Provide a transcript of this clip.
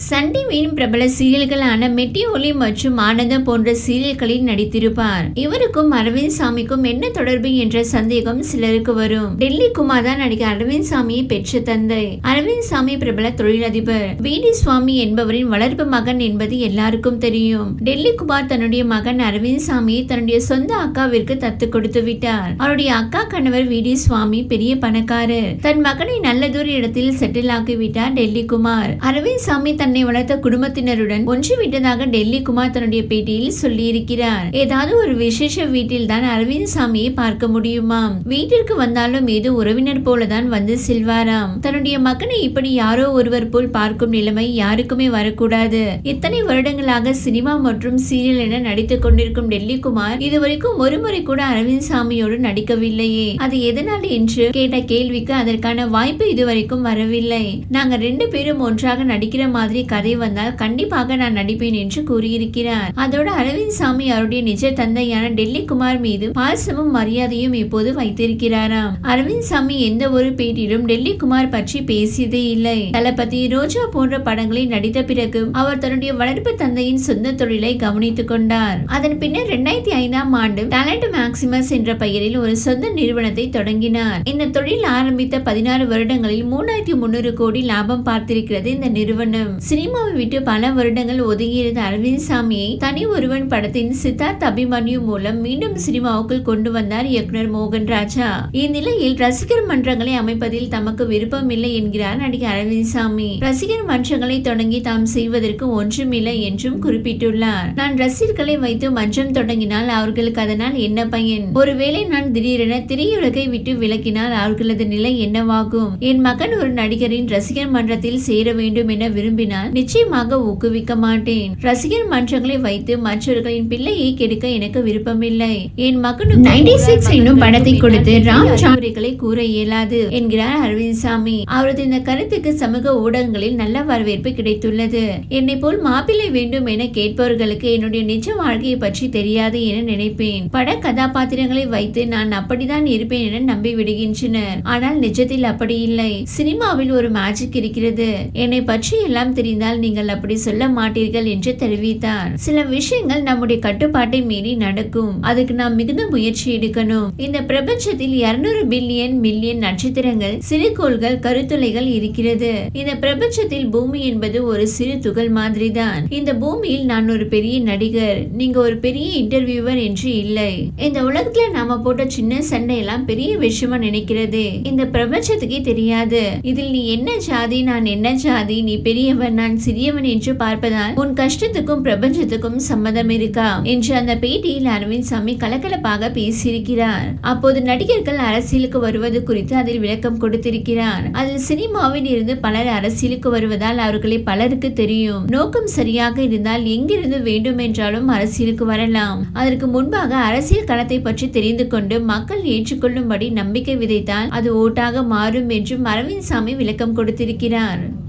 Sun டிவியின் பிரபல சீரியல்களான மெட்டி ஒலி மற்றும் ஆனந்தம் போன்ற சீரியல்களில் நடித்திருப்பார். இவருக்கும் அரவிந்த் சாமிக்கும் என்ன தொடர்பு என்ற சந்தேகம் சிலருக்கு வரும். டெல்லி குமார் தான் நடிகர் அரவிந்த் சாமியை பெற்ற தந்தை. அரவிந்த் சாமி பிரபல தொழிலதிபர். வீடி சுவாமி என்பவரின் வளர்ப்பு மகன் என்பது எல்லாருக்கும் தெரியும். டெல்லி குமார் தன்னுடைய மகன் அரவிந்த் சாமியை தன்னுடைய சொந்த அக்காவிற்கு தத்து கொடுத்து விட்டார். அவருடைய அக்கா கணவர் வீடி சுவாமி பெரிய பணக்காரர். தன் மகனை நல்லதொரு இடத்தில் செட்டில் ஆக்கிவிட்டார் டெல்லி குமார். அரவிந்த் சாமி தன்னை வளர்த்த குடும்பத்தினருடன் ஒன்று விட்டதாக டெல்லி குமார் தன்னுடைய பேட்டியில் சொல்லியிருக்கிறார். ஏதாவது ஒரு விசேஷ வீட்டில் தான் அரவிந்த் சாமியை பார்க்க முடியுமாம் வீட்டிற்கு வந்தாலும் ஏதோ உறவினர் போலதான் வந்து செல்வாராம். தன்னுடைய மகனை இப்படி யாரோ ஒருவர் போல் பார்க்கும் நிலைமை யாருக்குமே வரக்கூடாது. இத்தனை வருடங்களாக சினிமா மற்றும் சீரியல் என நடித்துக் கொண்டிருக்கும் டெல்லி குமார் இதுவரைக்கும் ஒருமுறை கூட அரவிந்த் சாமியோடு நடிக்கவில்லையே. அது எதனால் என்று கேட்ட கேள்விக்கு அதற்கான வாய்ப்பு இதுவரைக்கும் வரவில்லை. நாங்க ரெண்டு பேரும் ஒன்றாக நடிக்கிற மாதிரி கதை வந்தால் கண்டிப்பாக நான் நடிப்பேன் என்று கூறியிருக்கிறார். அதோட அரவிந்த் சாமி அவருடைய நிஜ தந்தையான டெல்லி குமார் மீது பாசமும் மரியாதையும் இப்போது வைத்திருக்கிறாராம். அரவிந்த் சாமி எந்த ஒரு பேட்டியிலும் டெல்லி குமார் பற்றி பேசியதே இல்லை. தளபதி ரோஜா போன்ற படங்களில் நடித்த பிறகு அவர் தன்னுடைய வளர்ப்பு தந்தையின் சொந்த தொழிலை கவனித்துக் கொண்டார். அதன் பின்னர் இரண்டாயிரத்தி ஐந்தாம் ஆண்டு டேலண்ட் மேக்சிமஸ் என்ற பெயரில் ஒரு சொந்த நிறுவனத்தை தொடங்கினார். இந்த தொழில் ஆரம்பித்த பதினாறு வருடங்களில் மூணாயிரத்தி முன்னூறு கோடி லாபம் பார்த்திருக்கிறது இந்த நிறுவனம். சினிமாவை விட்டு பல வருடங்கள் ஒதுங்கியிருந்த அரவிந்த் சாமியை தனி ஒருவன் படத்தின் சித்தார்த் அபிமன்யு மூலம் மீண்டும் சினிமாவுக்குள் கொண்டு வந்தார் இயக்குனர் மோகன் ராஜா. இந்நிலையில் ரசிகர் மன்றங்களை அமைப்பதில் தமக்கு விருப்பமில்லை என்கிறார் நடிகர் அரவிந்த் சாமி. ரசிகர் மன்றங்களை தொடங்கி தாம் செய்வதற்கு ஒன்றுமில்லை என்றும் குறிப்பிட்டுள்ளார். நான் ரசிகர்களை வைத்து மன்றம் தொடங்கினால் அவர்களுக்கு அதனால் என்ன பயன்? ஒருவேளை நான் திடீரென திரையுலகை விட்டு விலக்கினால் அவர்களது நிலை என்னவாகும்? என் மகன் ஒரு நடிகரின் ரசிகர் மன்றத்தில் சேர வேண்டும் என விரும்பினால் நிச்சயமாக ஊக்குவிக்க மாட்டேன். ரசிகர் மன்றங்களை வைத்து மற்றவர்களின் பிள்ளையை கெடுக்க எனக்கு விருப்பமில்லை. என் மகனுக்கு 96 என்னும் படத்தை கொடுத்து ராம் சாமுரிகளை கூற இயலாது என்கிறார் அரவிந்த் சாமி அவரது இந்த கருத்துக்கு சமூக ஊடகங்களில் நல்ல வரவேற்பு கிடைத்துள்ளது. என்னை போல் மாப்பிள்ளை வேண்டும் என கேட்பவர்களுக்கு என்னுடைய நிஜ வாழ்க்கையை பற்றி தெரியாது என நினைப்பேன். பட கதாபாத்திரங்களை வைத்து நான் அப்படிதான் இருப்பேன் என நம்பி விடுகின்றனர் ஆனால் நிஜத்தில் அப்படி இல்லை. சினிமாவில் ஒரு மேஜிக் இருக்கிறது. என்னை பற்றி எல்லாம் தெரிந்தால் நீங்கள் அப்படி சொல்ல மாட்டீர்கள் என்று தெரிவித்தார். சில விஷயங்கள் நம்முடைய கட்டுப்பாட்டை மீறி நடக்கும். அதுக்கு நாம் மிகுந்த முயற்சி எடுக்கணும். இந்த பிரபஞ்சத்தில் இருநூறு பில்லியன் மில்லியன் நட்சத்திரங்கள் சிறுகோள்கள் கருத்துளைகள் இருக்கிறது. இந்த பிரபஞ்சத்தில் பூமி என்பது ஒரு சிறு துகள் மாதிரி தான் இந்த பூமியில் நான் ஒரு பெரிய நடிகர். நீங்க ஒரு பெரிய இன்டர்வியூவர் என்று இல்லை. இந்த உலகத்துல நாம போட்ட சின்ன சண்டை எல்லாம் பெரிய விஷயமா நினைக்கிறது. இந்த பிரபஞ்சத்துக்கே தெரியாது. இதில் நீ என்ன ஜாதி நான் என்ன ஜாதி நீ பெரியவர் பெரியவன் நான் சிறியவன் என்று பார்ப்பதால் உன் கஷ்டத்துக்கும் பிரபஞ்சத்துக்கும் சம்மதம் இருக்கா? என்று அந்த பேட்டியில் அரவிந்த் சாமி கலகலப்பாக பேசியிருக்கிறார். அப்போது நடிகர்கள் அரசியலுக்கு வருவது குறித்து அதில் விளக்கம் கொடுத்திருக்கிறார். அதில் சினிமாவில் இருந்து பலர் அரசியலுக்கு வருவதால் அவர்களை பலருக்கு தெரியும். நோக்கம் சரியாக இருந்தால் எங்கிருந்து வேண்டும் என்றாலும் அரசியலுக்கு வரலாம். அதற்கு முன்பாக அரசியல் களத்தை பற்றி தெரிந்து கொண்டு மக்கள் ஏற்றுக்கொள்ளும்படி நம்பிக்கை விதைத்தால் அது ஓட்டாக மாறும் என்றும் அரவிந்த் சாமி விளக்கம் கொடுத்திருக்கிறார்.